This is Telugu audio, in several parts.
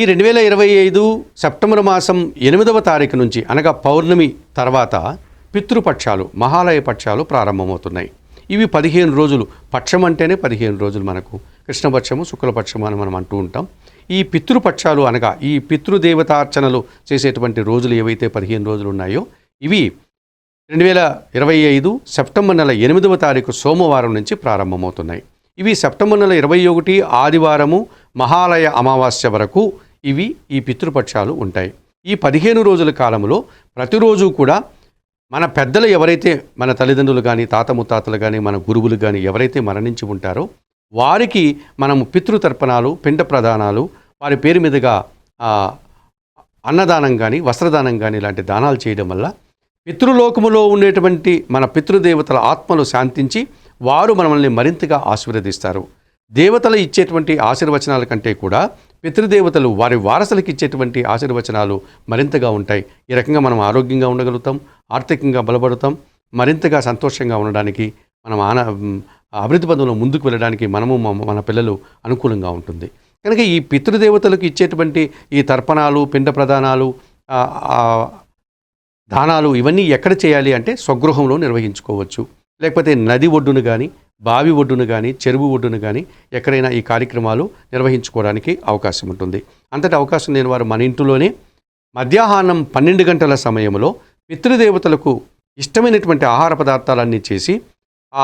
ఈ రెండు వేల ఇరవై ఐదు సెప్టెంబర్ మాసం ఎనిమిదవ తారీఖు నుంచి అనగా పౌర్ణమి తర్వాత పితృపక్షాలు మహాలయ పక్షాలు ప్రారంభమవుతున్నాయి. ఇవి పదిహేను రోజులు. పక్షం అంటేనే పదిహేను రోజులు మనకు. కృష్ణపక్షము శుక్లపక్షము అని మనం అంటూ ఉంటాం. ఈ పితృపక్షాలు అనగా ఈ పితృదేవతార్చనలు చేసేటువంటి రోజులు ఏవైతే పదిహేను రోజులు ఉన్నాయో ఇవి రెండు వేల ఇరవై ఐదు సెప్టెంబర్ నెల ఎనిమిదవ తారీఖు సోమవారం నుంచి ప్రారంభమవుతున్నాయి. ఇవి సెప్టెంబర్ నెల ఇరవై ఒకటి ఆదివారము మహాలయ అమావాస్య వరకు ఇవి ఈ పితృపక్షాలు ఉంటాయి. ఈ పదిహేను రోజుల కాలంలో ప్రతిరోజు కూడా మన పెద్దలు ఎవరైతే మన తల్లిదండ్రులు కానీ తాత ముత్తాతలు కానీ మన గురువులు కానీ ఎవరైతే మరణించి ఉంటారో వారికి మనము పితృతర్పణాలు పిండ ప్రదానాలు వారి పేరు మీదుగా అన్నదానం కానీ వస్త్రదానం కానీ ఇలాంటి దానాలు చేయడం వల్ల పితృలోకములో ఉండేటువంటి మన పితృదేవతల ఆత్మలు శాంతించి వారు మనల్ని మరింతగా ఆశీర్వదిస్తారు. దేవతలు ఇచ్చేటువంటి ఆశీర్వచనాల కంటే కూడా పితృదేవతలు వారి వారసులకు ఇచ్చేటువంటి ఆశీర్వచనాలు మరింతగా ఉంటాయి. ఈ రకంగా మనం ఆరోగ్యంగా ఉండగలుగుతాం ఆర్థికంగా బలపడతాం మరింతగా సంతోషంగా ఉండడానికి మనం ఆన అభివృద్ధి పదంలో ముందుకు వెళ్ళడానికి మనము మన- పిల్లలు అనుకూలంగా ఉంటుంది. కనుక ఈ పితృదేవతలకు ఇచ్చేటువంటి ఈ తర్పణాలు పిండ ప్రదానాలు దానాలు ఇవన్నీ ఎక్కడ చేయాలి అంటే స్వగృహంలో నిర్వహించుకోవచ్చు. లేకపోతే నది ఒడ్డును కానీ బావి ఒడ్డును కానీ చెరువు ఒడ్డును కానీ ఎక్కడైనా ఈ కార్యక్రమాలు నిర్వహించుకోవడానికి అవకాశం ఉంటుంది. అంతటి అవకాశం లేని వారు మన ఇంటిలోనే మధ్యాహ్నం పన్నెండు గంటల సమయంలో పితృదేవతలకు ఇష్టమైనటువంటి ఆహార పదార్థాలన్నీ చేసి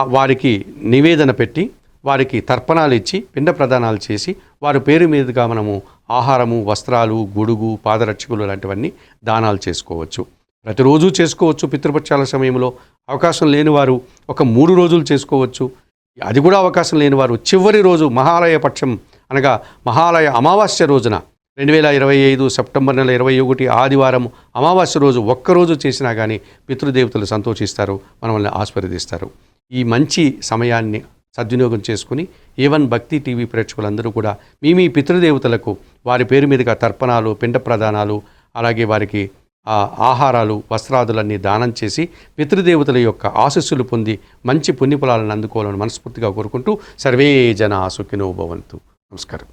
వారికి నివేదన పెట్టి వారికి తర్పణాలు ఇచ్చి పిండ ప్రదానాలు చేసి వారి పేరు మీదుగా మనము ఆహారము వస్త్రాలు గొడుగు పాదరక్షకులు లాంటివన్నీ దానాలు చేసుకోవచ్చు. ప్రతిరోజు చేసుకోవచ్చు పితృపక్షాల సమయంలో. అవకాశం లేని వారు ఒక మూడు రోజులు చేసుకోవచ్చు. అది కూడా అవకాశం లేని వారు చివరి రోజు మహాలయ పక్షం అనగా మహాలయ అమావాస్య రోజున రెండు వేల ఇరవై ఐదు సెప్టెంబర్ నెల ఇరవై ఒకటి ఆదివారం అమావాస్య రోజు ఒక్కరోజు చేసినా కానీ పితృదేవతలు సంతోషిస్తారు మనల్ని ఆస్వాదిస్తారు ఈ మంచి సమయాన్ని సద్వినియోగం చేసుకుని ఏవన్ భక్తి టీవీ ప్రేక్షకులందరూ కూడా మీ మీ పితృదేవతలకు వారి పేరు మీదుగా తర్పణాలు పిండ ప్రదానాలు అలాగే వారికి ఆ ఆహారాలు వస్త్రాదులన్నీ దానం చేసి పితృదేవతల యొక్క ఆశస్సులు పొంది మంచి పుణ్యఫలాలను అందుకోవాలని మనస్ఫూర్తిగా కోరుకుంటూ సర్వే జన సుఖినో భవంతు. నమస్కారం.